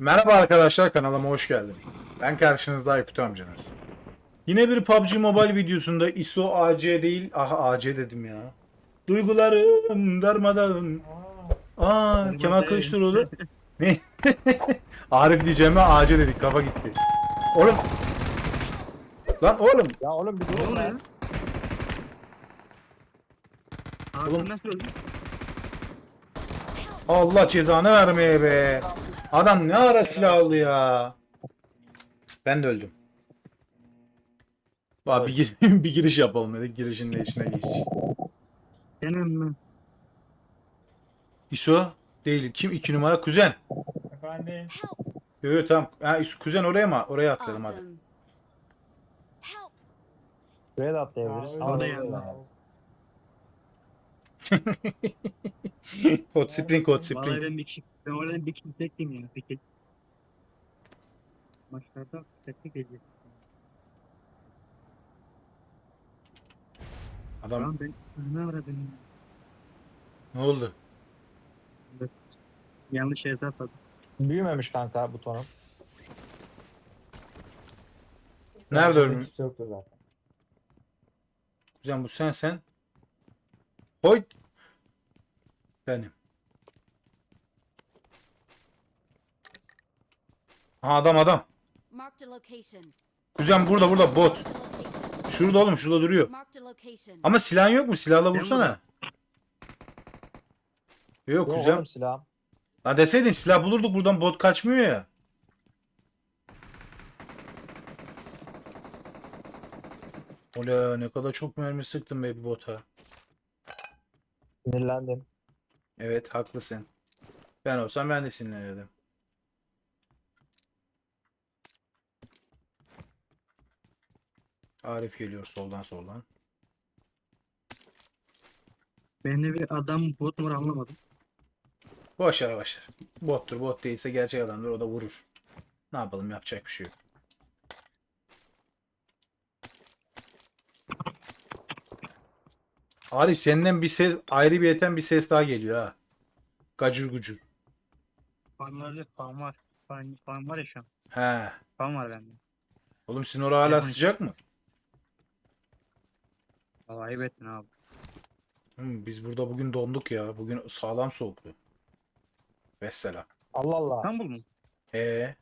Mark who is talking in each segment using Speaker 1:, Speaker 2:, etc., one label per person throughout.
Speaker 1: Merhaba arkadaşlar kanalıma hoş geldiniz. Ben karşınızda Aykut amcanız. Yine bir PUBG Mobile videosunda ISO AC değil, aha AC dedim ya. Duygularım darmadağın. Aa Kemal Kılıçdaroğlu. ne? Arif diyeceğime AC dedik kafa gitti. Oğlum. Lan oğlum.
Speaker 2: Ya oğlum bir
Speaker 3: Ne
Speaker 2: durun lan.
Speaker 1: Oğlum-? Allah cezanı vermeye be. Adam ne ara silah aldı ya. Ben de öldüm. Abi bir, gir- bir giriş yapalım dedik. Girişin de işine geç.
Speaker 3: Senin mi?
Speaker 1: İso değil. Kim? iki numara kuzen.
Speaker 2: Efendim.
Speaker 1: Yok yok tamam. Ha, İso, kuzen oraya mı? Oraya atlayalım hadi.
Speaker 2: Buraya da atlayabiliriz.
Speaker 3: Orada
Speaker 2: Orada
Speaker 3: yanına.
Speaker 1: Hot spring hot
Speaker 3: Vallahi
Speaker 1: spring.
Speaker 3: ben bir kişi, ben oradan bir kişi tektim ya peki. Maçlarda teknik geliyor.
Speaker 1: Adam
Speaker 3: Tamam ben ne aradım?
Speaker 1: ne oldu?
Speaker 3: Yanlış yere atladım.
Speaker 2: Büyümemiş kanka butonum.
Speaker 1: Nerede ölmüş?
Speaker 2: Hiç yoktu zaten.
Speaker 1: Kuzen bu sen sen. Hoyt. Benim. Ha adam adam. Kuzen burada burada bot. Şurada oğlum şurada duruyor. Ama silahın yok mu? Silahla vursana. Yok
Speaker 2: Yok
Speaker 1: kuzen.
Speaker 2: oğlum silahım.
Speaker 1: Lan deseydin silah bulurduk buradan bot kaçmıyor ya. Ola ne kadar çok mermi sıktın be bir bota.
Speaker 2: Sinirlendim.
Speaker 1: Evet haklısın. Ben olsam ben de sinirlenirdim. Arif geliyor soldan soldan.
Speaker 3: Ben de bir adam bot mu anlamadım.
Speaker 1: Boş ver boş ver. Bottur bot değilse gerçek adamdır o da vurur. Ne yapalım yapacak bir şey yok. Arif senden bir ses ayrı bir yeten bir ses daha geliyor ha. Gacur gucur.
Speaker 3: Fanlarda fan var. Fan, fan var ya şu an.
Speaker 1: He.
Speaker 3: Fan var bende.
Speaker 1: Oğlum sizin orası hala
Speaker 3: Telefon-
Speaker 1: sıcak mı?
Speaker 3: Vallahi ayıp ettin abi.
Speaker 1: Hmm, biz burada bugün donduk ya. Bugün sağlam soğuktu. Vesselam.
Speaker 2: Allah Allah.
Speaker 3: İstanbul mu?
Speaker 1: Ee,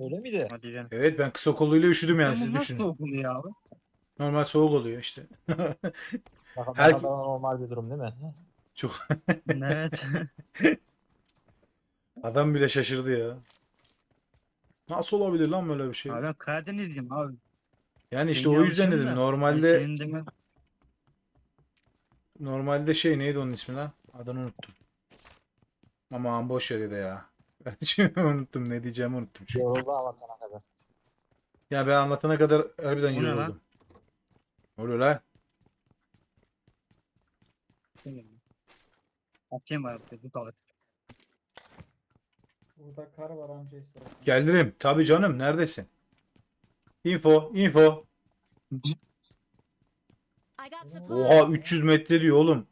Speaker 2: Öyle miydi?
Speaker 3: Hadi canım.
Speaker 1: evet ben kısa kolluyla üşüdüm yani siz
Speaker 3: İstanbul nasıl
Speaker 1: düşünün.
Speaker 3: soğuk oluyor abi?
Speaker 1: Normal soğuk oluyor işte.
Speaker 2: Kadar,
Speaker 1: Her-
Speaker 2: kadar normal bir durum değil mi?
Speaker 1: Çok
Speaker 3: evet.
Speaker 1: adam bile şaşırdı ya. Nasıl olabilir lan böyle bir şey?
Speaker 3: abi ben Karadenizliyim abi.
Speaker 1: Yani işte
Speaker 3: Ben
Speaker 1: o yüzden dedim. Normalde
Speaker 3: deme-
Speaker 1: normalde şey neydi onun ismi lan? Adını unuttum. Aman boş ver de ya. Ben şimdi unuttum ne diyeceğimi unuttum çünkü.
Speaker 2: Yoruldu anlatana kadar.
Speaker 1: Ya ben anlatana kadar harbiden
Speaker 3: Bu ne lan?
Speaker 1: yoruldum. Ne oluyor lan?
Speaker 3: Atayım var abi. Dur abi.
Speaker 4: Burada kar var amca işte.
Speaker 1: Gelirim. Tabii canım. Neredesin? Info, info.
Speaker 5: I got supplies.
Speaker 1: Oha 300 metre diyor oğlum.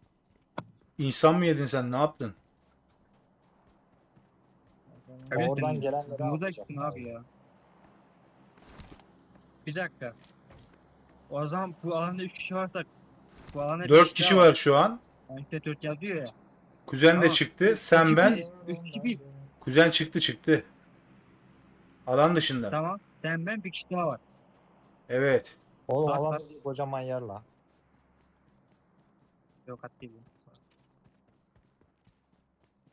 Speaker 1: İnsan mı yedin sen? Ne yaptın?
Speaker 3: Evet,
Speaker 2: Oradan gelenleri
Speaker 3: Burada
Speaker 2: alacak.
Speaker 3: gittin abi ya. Bir dakika. O zaman bu alanda 3 kişi varsa bu alanda
Speaker 1: 4 kişi var şu an.
Speaker 3: İşte 4 yazıyor ya.
Speaker 1: Kuzen de
Speaker 3: Tamam.
Speaker 1: çıktı. Sen ben.
Speaker 3: bir- Üç kişi bir.
Speaker 1: Kuzen çıktı çıktı. Alan dışında.
Speaker 3: Tamam. Sen ben bir kişi daha var.
Speaker 1: Evet.
Speaker 2: Oğlum
Speaker 3: Bak,
Speaker 2: Allah
Speaker 3: bak.
Speaker 2: kocaman yer la.
Speaker 3: Yok at değil.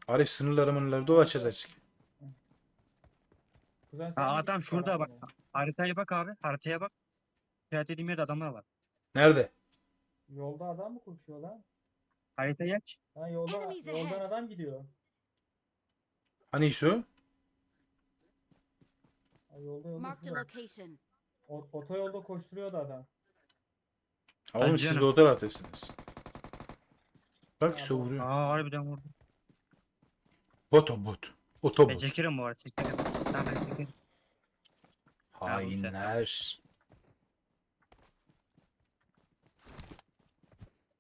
Speaker 1: Arif sınırları mınırları dolaşacağız açık.
Speaker 4: Kuzen sen
Speaker 3: Ha, adam şurada bak. Haritaya bak abi. Haritaya bak. İşaret dediğim yerde adamlar var.
Speaker 1: Nerede?
Speaker 4: Yolda adam mı koşuyor lan?
Speaker 3: Haritayı aç.
Speaker 4: Ha yolda
Speaker 5: Enemies
Speaker 4: yoldan
Speaker 5: ahead.
Speaker 4: adam gidiyor.
Speaker 1: Hani su?
Speaker 4: Ha, yolda yolda.
Speaker 5: Marked a
Speaker 4: gidiyor.
Speaker 5: location.
Speaker 4: O, otoyolda koşturuyordu adam.
Speaker 1: Ha, Oğlum siz de
Speaker 3: canım.
Speaker 1: o taraftasınız. Bak
Speaker 4: bu-
Speaker 1: vuruyor.
Speaker 3: Aa harbiden vurdu.
Speaker 1: Bot o bot.
Speaker 3: Ben
Speaker 1: Otobot.
Speaker 3: çekerim bu arada çekerim. Tamam ben çekerim.
Speaker 1: Hainler.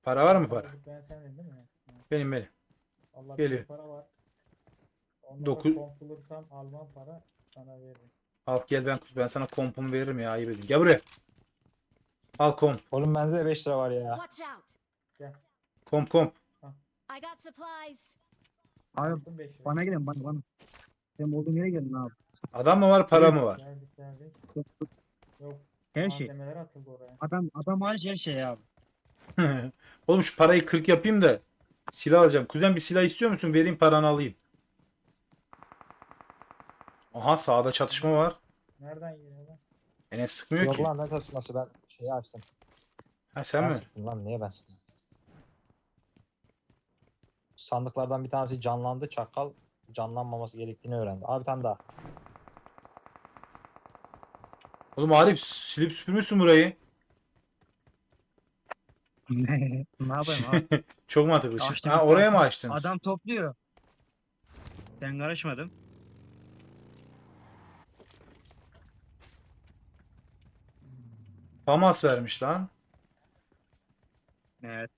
Speaker 1: Para var mı para?
Speaker 4: Ben sen dedin değil mi?
Speaker 1: Benim benim.
Speaker 4: Allah
Speaker 1: Geliyor.
Speaker 4: para var. Ondan
Speaker 1: Dokuz-
Speaker 4: komp bulursam Alman para sana veririm.
Speaker 1: Al gel ben ben sana kompumu veririm ya ayıp edin. Gel buraya. Al komp.
Speaker 2: Oğlum bende de 5 lira var ya.
Speaker 5: Watch out.
Speaker 4: Gel.
Speaker 1: Komp komp.
Speaker 5: I got supplies.
Speaker 3: Abi
Speaker 4: Attım 5 lira.
Speaker 3: bana gelin bana bana. Benim olduğum yere gelin abi.
Speaker 1: Adam mı var para mı var?
Speaker 4: Geldik geldik.
Speaker 3: Yok. Her şey.
Speaker 4: Malzemeler atıldı oraya.
Speaker 3: Adam adam hariç her şey abi.
Speaker 1: Oğlum şu parayı 40 yapayım da silah alacağım. Kuzen bir silah istiyor musun? Vereyim paranı alayım. Aha sağda çatışma var.
Speaker 4: Nereden geliyor lan?
Speaker 1: Enes sıkmıyor
Speaker 2: Yok
Speaker 1: ki.
Speaker 2: lan ne taşıması ben şeyi açtım.
Speaker 1: Ha sen
Speaker 2: Ben
Speaker 1: mi?
Speaker 2: sıktım lan niye ben sıktım? Sandıklardan bir tanesi canlandı. Çakal canlanmaması gerektiğini öğrendi. Abi bir tane daha.
Speaker 1: Oğlum Arif silip süpürmüşsün burayı.
Speaker 3: Ne yapayım abi?
Speaker 1: Çok mantıklı.
Speaker 3: Açtım.
Speaker 1: Ha oraya mı açtınız?
Speaker 3: Adam topluyor. Ben karışmadım.
Speaker 1: Famas vermiş lan.
Speaker 3: Evet.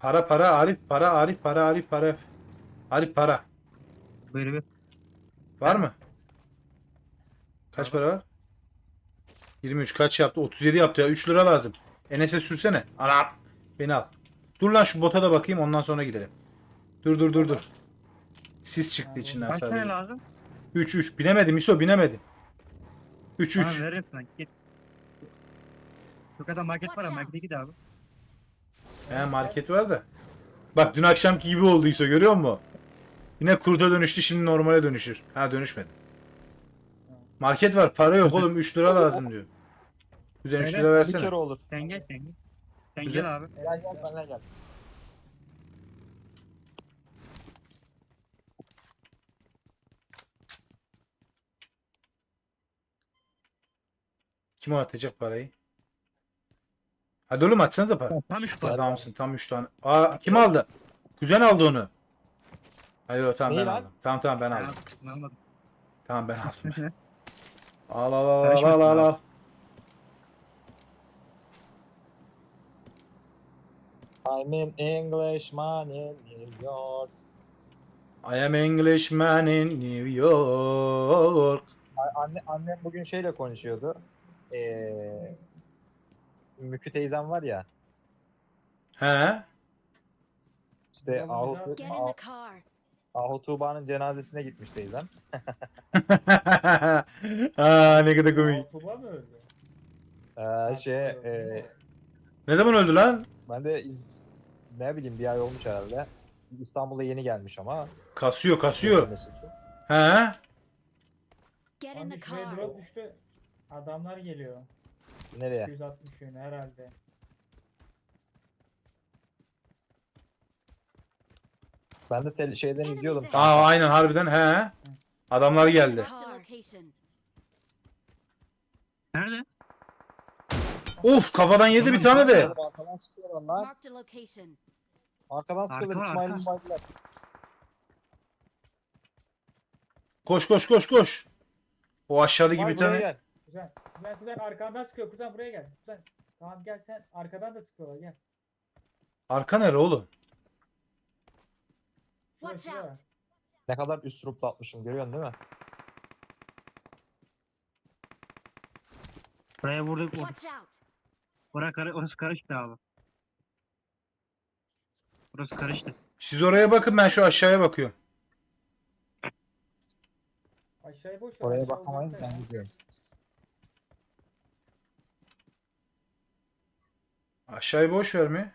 Speaker 1: Para para Arif para Arif para Arif para. Arif para.
Speaker 3: Buyur buyur.
Speaker 1: Var mı? Kaç para var? 23 kaç yaptı? 37 yaptı ya. 3 lira lazım. Enes'e sürsene. Anam. Beni al. Dur lan şu bota da bakayım ondan sonra gidelim. Dur dur dur dur. Sis çıktı içinden
Speaker 3: Kaç tane
Speaker 1: sadece.
Speaker 3: lazım?
Speaker 1: 3 3 binemedim İso binemedim. 3
Speaker 3: Bana
Speaker 1: 3.
Speaker 3: veririm sen git. Şu kadar market var
Speaker 5: out.
Speaker 3: markete git abi.
Speaker 1: He market var da. Bak dün akşamki gibi oldu İso görüyor musun? Yine kurda dönüştü şimdi normale dönüşür. Ha dönüşmedi. Market var para yok oğlum 3 lira lazım diyor. Güzel 3
Speaker 3: Öyle,
Speaker 1: lira
Speaker 2: Bir
Speaker 1: versene.
Speaker 2: kere olur.
Speaker 3: Sen gel sen gel. Sen
Speaker 1: Güzel.
Speaker 3: gel abi.
Speaker 2: Gel gel benimle gel.
Speaker 1: Kim o atacak parayı? Hadi oğlum atsanıza para.
Speaker 3: Tam üç para.
Speaker 1: Adamsın tam 3 tane. Aa kim aldı? Kuzen aldı onu. Hayır tamam ben
Speaker 2: Neyi lan?
Speaker 1: aldım. Tamam tamam ben
Speaker 3: Ben
Speaker 1: aldım.
Speaker 3: almadım.
Speaker 1: Tamam ben aldım. Al al al al al al.
Speaker 2: I'm an Englishman in New York.
Speaker 1: I am Englishman in New York.
Speaker 2: Anne, annem bugün şeyle konuşuyordu. Ee, Mükü teyzem var ya.
Speaker 1: He?
Speaker 2: İşte Ahu,
Speaker 5: car.
Speaker 2: Ahu Tuğba'nın cenazesine gitmiş teyzem.
Speaker 1: Aa ne kadar komik.
Speaker 4: Altuba mı öldü?
Speaker 2: Ee, şey, e,
Speaker 1: Ne zaman öldü lan?
Speaker 2: ben de ne bileyim bir ay olmuş herhalde. İstanbul'a yeni gelmiş ama.
Speaker 1: Kasıyor kasıyor.
Speaker 2: Ölmesi için.
Speaker 1: He?
Speaker 5: Get in
Speaker 4: Lan
Speaker 5: the
Speaker 4: bir şuraya
Speaker 5: car.
Speaker 4: drop düştü. Adamlar geliyor.
Speaker 2: Nereye?
Speaker 4: 260 yönü herhalde.
Speaker 2: Ben de tel- şeyden izliyordum.
Speaker 1: Aa aynen harbiden he. Adamlar geldi.
Speaker 5: Marked a location.
Speaker 3: Nerede?
Speaker 1: Of kafadan yedi bir tane de.
Speaker 2: Arkadan sıkıyorlar lan.
Speaker 5: Marked a location.
Speaker 2: Arkadan sıkıyorlar
Speaker 3: Arka,
Speaker 2: İsmail'in
Speaker 3: arka.
Speaker 2: baydılar.
Speaker 1: Koş koş koş koş. O aşağıdaki bir
Speaker 2: buraya
Speaker 1: tane.
Speaker 2: gel.
Speaker 4: Kuzen, kuzen, kuzen arkandan sıkıyor. Kuzen buraya gel. Kuzen. Tamam gel sen arkadan da sıkıyorlar gel.
Speaker 1: Arka nere oğlum?
Speaker 4: Şuraya,
Speaker 5: Watch
Speaker 4: şuraya.
Speaker 5: out.
Speaker 2: Ne kadar üst rupta atmışım görüyorsun değil mi?
Speaker 3: Buraya vurduk.
Speaker 5: Watch out.
Speaker 3: Orası, karı, orası karıştı abi. Burası karıştı.
Speaker 1: Siz oraya bakın ben şu aşağıya bakıyorum.
Speaker 4: Aşağıya boş ver.
Speaker 2: Oraya
Speaker 4: aşağı
Speaker 2: bakamayız ben gidiyorum.
Speaker 1: Aşağıyı boş ver mi?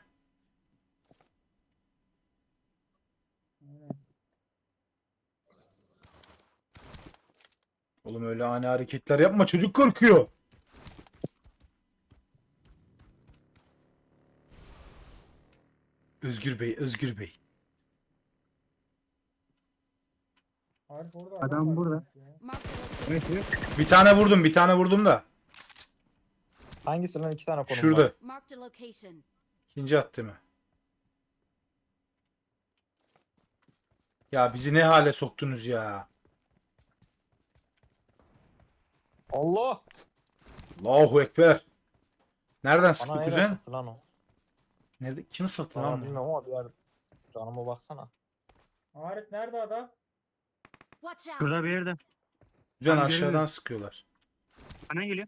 Speaker 1: Oğlum öyle ani hareketler yapma çocuk korkuyor. Özgür Bey, Özgür Bey.
Speaker 4: Arif orada
Speaker 3: Adam
Speaker 4: var
Speaker 3: burada.
Speaker 4: ya.
Speaker 3: Evet yok.
Speaker 1: Bir tane vurdum, bir tane vurdum da.
Speaker 2: Hangisi lan iki tane konum var.
Speaker 1: Şurada.
Speaker 5: Marked a location.
Speaker 1: İkinci attı mı? Ya bizi ne hale soktunuz ya.
Speaker 2: Allah!
Speaker 1: Allahu Ekber. Nereden
Speaker 2: Bana
Speaker 1: sıktı kuzen?
Speaker 2: sıktı lan o?
Speaker 1: Nerede? Kim sıktı
Speaker 2: Valla
Speaker 1: lan? bunu?
Speaker 2: bilmiyorum ama bir yer canıma baksana.
Speaker 4: Arif nerede adam?
Speaker 5: Watch out!
Speaker 3: Şurada bir yerde.
Speaker 1: Güzel
Speaker 3: Abi
Speaker 1: aşağıdan
Speaker 3: görüyorum.
Speaker 1: sıkıyorlar.
Speaker 3: Bana geliyor.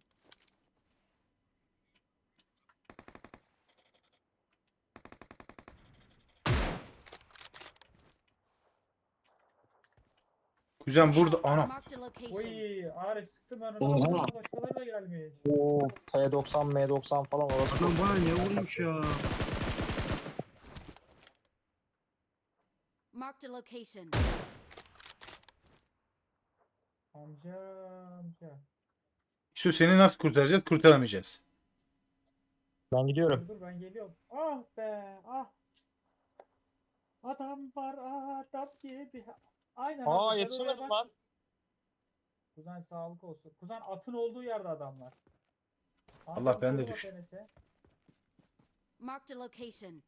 Speaker 1: Kuzen burada ana.
Speaker 5: Marked a location.
Speaker 4: Oy Arif sıktım ben
Speaker 3: Oha.
Speaker 4: onu. Başkaları da gelmiş.
Speaker 2: Oo, T90, M90 falan orası.
Speaker 3: Lan bana ne vurmuş ya?
Speaker 5: Marked a location.
Speaker 4: Amca amca.
Speaker 1: İşte seni nasıl kurtaracağız? Kurtaramayacağız.
Speaker 2: Ben gidiyorum.
Speaker 4: Dur ben geliyorum. Ah be ah. Adam var adam gibi. Aynen.
Speaker 2: Aa
Speaker 4: abi,
Speaker 2: yetişemedim lan.
Speaker 4: Kuzen sağlık olsun. Kuzen atın olduğu yerde adamlar.
Speaker 1: Allah, ben de düştüm.
Speaker 5: Marked a location.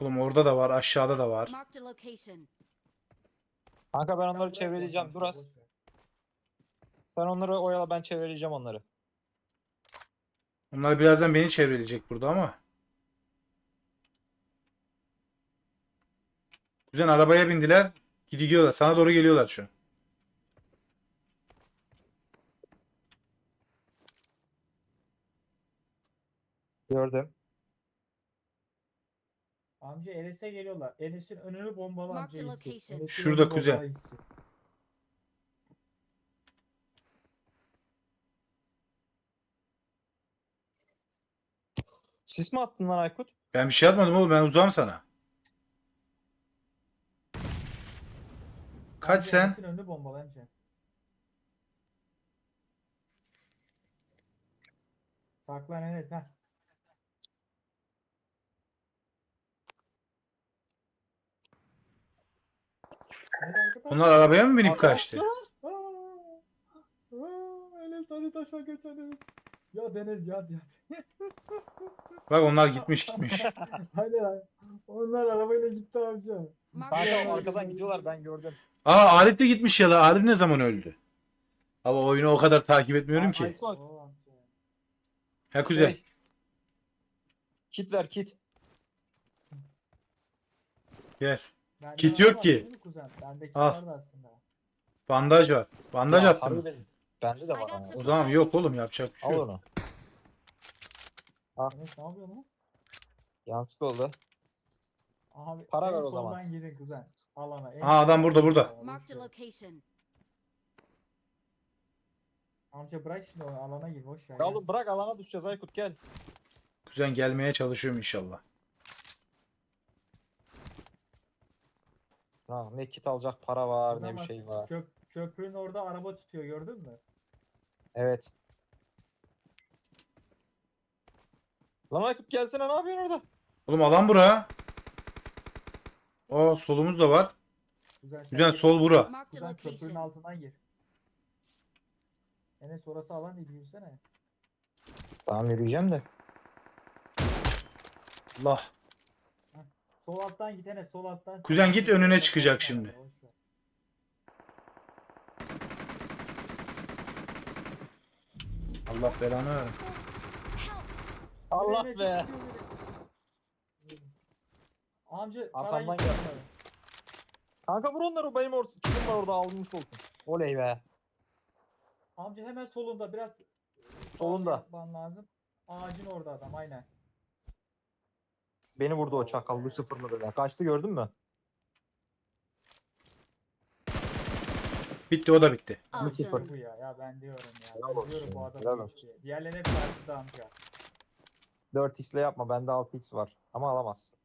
Speaker 1: Oğlum orada da var, aşağıda da var.
Speaker 5: Marked a location.
Speaker 2: Kanka ben onları
Speaker 4: bırak
Speaker 2: çevireceğim.
Speaker 4: onu,
Speaker 2: Dur az.
Speaker 4: boş ver.
Speaker 2: Sen onları oyala ben çevireceğim onları.
Speaker 1: Onlar birazdan beni çevreleyecek burada ama. Kuzen arabaya bindiler. Gidiyorlar. Sana doğru geliyorlar şu an.
Speaker 2: Gördüm.
Speaker 4: Amca Enes'e geliyorlar. Enes'in önünü bombala amca
Speaker 5: the
Speaker 4: gitsin.
Speaker 5: location.
Speaker 4: Enes'in
Speaker 1: Şurada
Speaker 4: önünü
Speaker 1: kuzen.
Speaker 4: bombala gitsin.
Speaker 2: Sis mi attın lan Aykut?
Speaker 1: Ben bir şey yapmadım oğlum. Ben uzağım sana. Kaç
Speaker 4: Amca
Speaker 1: sen?
Speaker 4: Enes'in önünü bombala amca. Saklan Enes ha.
Speaker 1: Onlar arabaya mı binip kaçtı?
Speaker 4: Enes hadi taşa geç Enes. Ya Deniz ya ya.
Speaker 1: Bak onlar gitmiş gitmiş.
Speaker 4: Hadi lan. Onlar arabayla gitti amca.
Speaker 2: Kanka arkadan gidiyorlar ben gördüm.
Speaker 1: Aa Arif de gitmiş ya da Arif ne zaman öldü? Ama oyunu o kadar takip etmiyorum ki.
Speaker 4: Oo, amca.
Speaker 1: Ha kuzen.
Speaker 2: Hey. Kit ver kit.
Speaker 1: Gel.
Speaker 4: Bende
Speaker 1: Kit
Speaker 4: var
Speaker 1: yok
Speaker 4: var
Speaker 1: ki.
Speaker 4: değil mi kuzen? Bende kit
Speaker 1: Al.
Speaker 4: vardı aslında.
Speaker 1: Bandaj var. Bandaj
Speaker 2: Ya,
Speaker 1: attım.
Speaker 2: bez. Bende de var ama.
Speaker 1: O zaman yok oğlum yapacak bir şey
Speaker 2: Al
Speaker 1: yok.
Speaker 2: onu.
Speaker 4: Enes ne yapıyor lan?
Speaker 2: Yanlışlıkla oldu.
Speaker 4: Abi,
Speaker 2: Para
Speaker 4: en
Speaker 2: ver o zaman.
Speaker 4: soldan gidin kuzen. Alana. en
Speaker 1: Aa, adam
Speaker 4: soldan
Speaker 1: burada,
Speaker 4: gidin
Speaker 1: burada.
Speaker 5: Marked a location.
Speaker 4: Amca bırak şimdi onu alana gir boş ver.
Speaker 2: Ya. oğlum bırak alana düşeceğiz Aykut gel.
Speaker 1: Kuzen gelmeye çalışıyorum inşallah.
Speaker 2: Ha, ne kit alacak para var ne bir şey var.
Speaker 4: Köp, köprünün orada araba tutuyor gördün mü?
Speaker 2: Evet. Lan Aykut gelsene ne yapıyorsun orada?
Speaker 1: Oğlum alan bura. Aa solumuz da var. Güzel
Speaker 4: gir.
Speaker 1: sol bura.
Speaker 5: Marked a
Speaker 4: köprünün
Speaker 5: location.
Speaker 4: altından gir. Enes orası alan değil yürüsene.
Speaker 2: Tamam yürüyeceğim de.
Speaker 1: Allah.
Speaker 4: Sol alttan git Enes sol alttan.
Speaker 1: Kuzen git, önüne çıkacak şimdi. Allah belanı ver.
Speaker 2: Allah be.
Speaker 4: Amca
Speaker 2: Arkamdan gel. Kanka vur onları o benim orta kitim var orada almış olsun. Oley be.
Speaker 4: Amca hemen solunda biraz
Speaker 2: Solunda.
Speaker 4: yapman lazım. Ağacın orada adam aynen.
Speaker 2: Beni vurdu o çakal bu sıfırladı be. Kaçtı gördün mü?
Speaker 1: Bitti o da bitti.
Speaker 5: Awesome.
Speaker 4: Bu ya ya ben diyorum ya.
Speaker 2: Helal
Speaker 4: Ben
Speaker 2: olsun,
Speaker 4: diyorum bu
Speaker 2: helal
Speaker 4: adam
Speaker 2: olsun.
Speaker 4: işte. Diğerleri hep karşıda amca.
Speaker 2: 4x ile yapma bende 6x var. Ama alamazsın.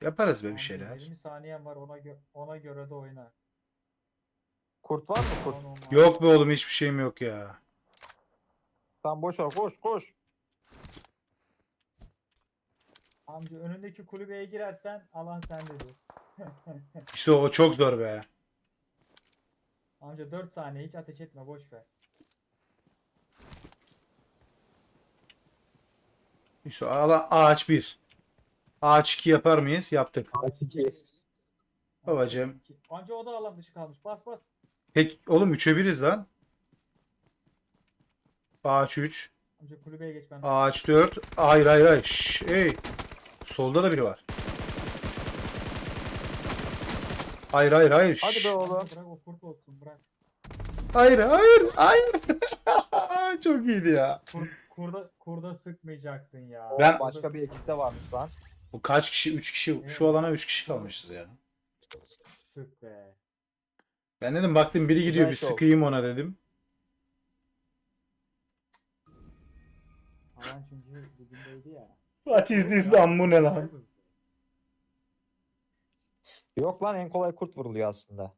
Speaker 1: Yaparız be bir şeyler.
Speaker 4: 20 saniyen var ona gö- ona göre de oyna.
Speaker 2: Kurt var mı kurt?
Speaker 1: Yok be oğlum hiçbir şeyim yok ya.
Speaker 2: Tamam boş ver koş koş.
Speaker 4: Amca önündeki kulübeye girersen alan sendedir.
Speaker 1: İşte o çok zor be.
Speaker 4: Amca 4 saniye hiç ateş etme boş ver.
Speaker 1: İşte ala- ağaç 1. Ağaç 2 yapar mıyız? Yaptık. Babacım.
Speaker 4: Amca o da alan dışı kalmış. Bas bas.
Speaker 1: Pek oğlum 3'e 1'iz lan. Ağaç 3.
Speaker 4: Amca kulübeye geç ben.
Speaker 1: Ağaç 4. Hayır hayır hayır. Şş, ey. Solda da biri var. Hayır hayır hayır.
Speaker 2: Hadi be oğlum.
Speaker 4: Bırak o kurt olsun bırak.
Speaker 1: Hayır hayır hayır. Çok iyiydi ya.
Speaker 4: Kur, kurda, kurda sıkmayacaktın ya.
Speaker 1: Ben-
Speaker 2: Başka bir ekipte varmış lan.
Speaker 1: Bu kaç kişi? 3 kişi. Şu alana 3 kişi kalmışız ya.
Speaker 4: Sık be.
Speaker 1: Ben dedim baktım biri gidiyor bir
Speaker 2: Güzel şov.
Speaker 1: sıkayım ona dedim.
Speaker 4: Alan çünkü.
Speaker 1: What is this lan bu ne lan?
Speaker 2: Yok lan en kolay kurt vuruluyor aslında.